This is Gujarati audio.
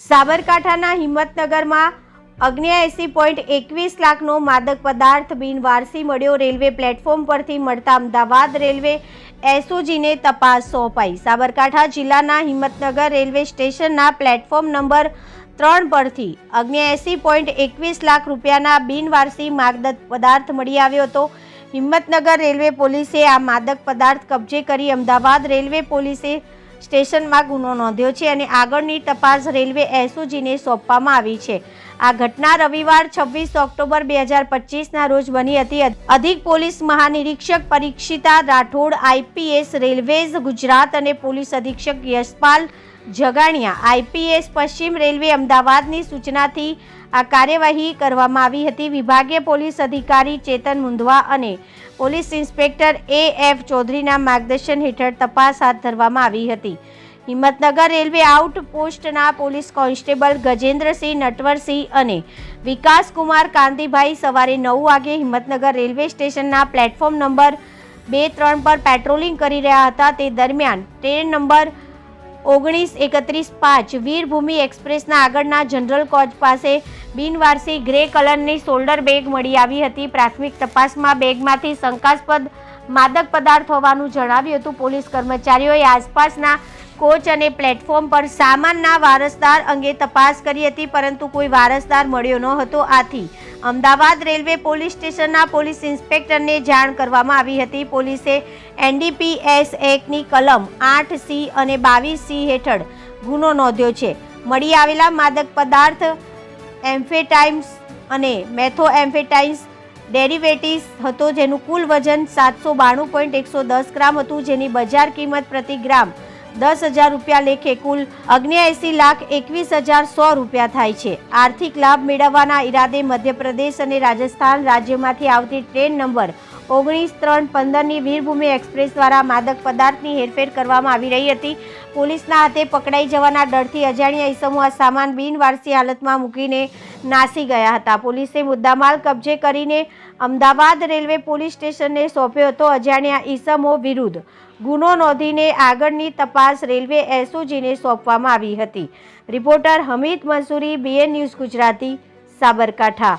સાબરકાંઠાના હિંમતનગરમાં અગ્નિયાએસી પોઈન્ટ એકવીસ લાખનો માદક પદાર્થ બિનવારસી મળ્યો. રેલવે પ્લેટફોર્મ પરથી મળતા અમદાવાદ રેલવે એસઓજીને તપાસ સોંપાઈ. સાબરકાંઠા જિલ્લાના હિંમતનગર રેલવે સ્ટેશનના પ્લેટફોર્મ નંબર ત્રણ પરથી અગ્નિયાએસી પોઈન્ટ એકવીસ લાખ રૂપિયાના બિનવારસી માદક પદાર્થ મળી આવ્યો હતો. હિંમતનગર રેલવે પોલીસે આ માદક પદાર્થ કબજે કરી અમદાવાદ રેલવે પોલીસે સ્ટેશનમાં ગુનો નોંધ્યો છે અને આગળની તપાસ રેલવે એસઓજીને સોંપવામાં આવી છે. આ ઘટના રવિવાર છવ્વીસ ઓક્ટોબર બે હજાર પચીસના રોજ બની હતી. અધિક પોલીસ મહાનિરીક્ષક પરીક્ષિતા રાઠોડ, આઈપીએસ, રેલવેઝ, ગુજરાત અને પોલીસ અધિક્ષક યશપાલ જગાણિયા. આઈપીએસ પશ્ચિમ રેલવે અમદાવાદની સૂચનાથી આ કાર્યવાહી કરવામાં આવી હતી. વિભાગીય પોલીસ અધિકારી ચેતન મુંધવા અને પોલીસ ઇન્સ્પેક્ટર એ એફ ચૌધરીના માર્ગદર્શન હેઠળ તપાસ હાથ ધરવામાં આવી હતી. હિંમતનગર રેલવે આઉટપોસ્ટના પોલીસ કોન્સ્ટેબલ ગજેન્દ્રસિંહ નટવરસિંહ અને વિકાસકુમાર કાંતિભાઈ સવારે નવ વાગે હિંમતનગર રેલવે સ્ટેશનના પ્લેટફોર્મ નંબર બે ત્રણ પર પેટ્રોલિંગ કરી રહ્યા હતા. તે દરમિયાન ટ્રેન નંબર ઓગણીસ એકત્રીસ પાંચ વીરભૂમિ એક્સપ્રેસના આગળના જનરલ કોચ પાસે બિનવારસી ગ્રે કલરની શોલ્ડર બેગ મળી આવી હતી. પ્રાથમિક તપાસમાં બેગમાંથી શંકાસ્પદ માદક પદાર્થ હોવાનું જણાવ્યું હતું. પોલીસ કર્મચારીઓએ આસપાસના કોચ અને પ્લેટફોર્મ પર સામાનના વારસદાર અંગે તપાસ કરી હતી, પરંતુ કોઈ વારસદાર મળ્યો ન હતો આથી અમદાવાદ રેલવે પોલીસ સ્ટેશનના પોલીસ ઇન્સ્પેક્ટરને જાણ કરવામાં આવી હતી. પોલીસે એનડીપીએસ એક્ટની કલમ આઠ સી અને બાવીસ સી હેઠળ ગુનો નોંધ્યો છે. મળી આવેલા માદક પદાર્થ, એમ્ફેટાઇમ્સ અને મેથો એમ્ફેટાઇમ્સ ડેરિવેટિવ્સ હતો, જેનું કુલ વજન સાતસો બાણું પોઈન્ટ એકસો દસ ગ્રામ હતું, જેની બજાર કિંમત પ્રતિ ગ્રામ દસ હજાર રૂપિયા લેખે કુલ અગ્નેએસી લાખ એકવીસ હજાર સો રૂપિયા થાય છે. આર્થિક લાભ મેળવવાના ઈરાદે મધ્યપ્રદેશ અને રાજસ્થાન રાજ્યમાંથી આવતી ટ્રેન નંબર ઓગણીસ, ત્રણ, પંદરની વીરભૂમિ એક્સપ્રેસ દ્વારા માદક પદાર્થની હેરફેર કરવામાં આવી રહી હતી. પોલીસના હાથે પકડાઈ જવાના ડરથી અજાણ્યા ઈસમો આ સામાન બિનવારસી હાલતમાં મૂકીને નાસી ગયા હતા. પોલીસે મુદ્દામાલ કબજે કરીને અમદાવાદ રેલવે પોલીસ સ્ટેશનને સોંપ્યો હતો. અજાણ્યા ઈસમો વિરુદ્ધ ગુનો નોંધીને આગળની તપાસ રેલવે એસઓજીને સોંપવામાં આવી હતી. Reporter Hamid Mansuri, BN news Gujarati, Sabarkantha.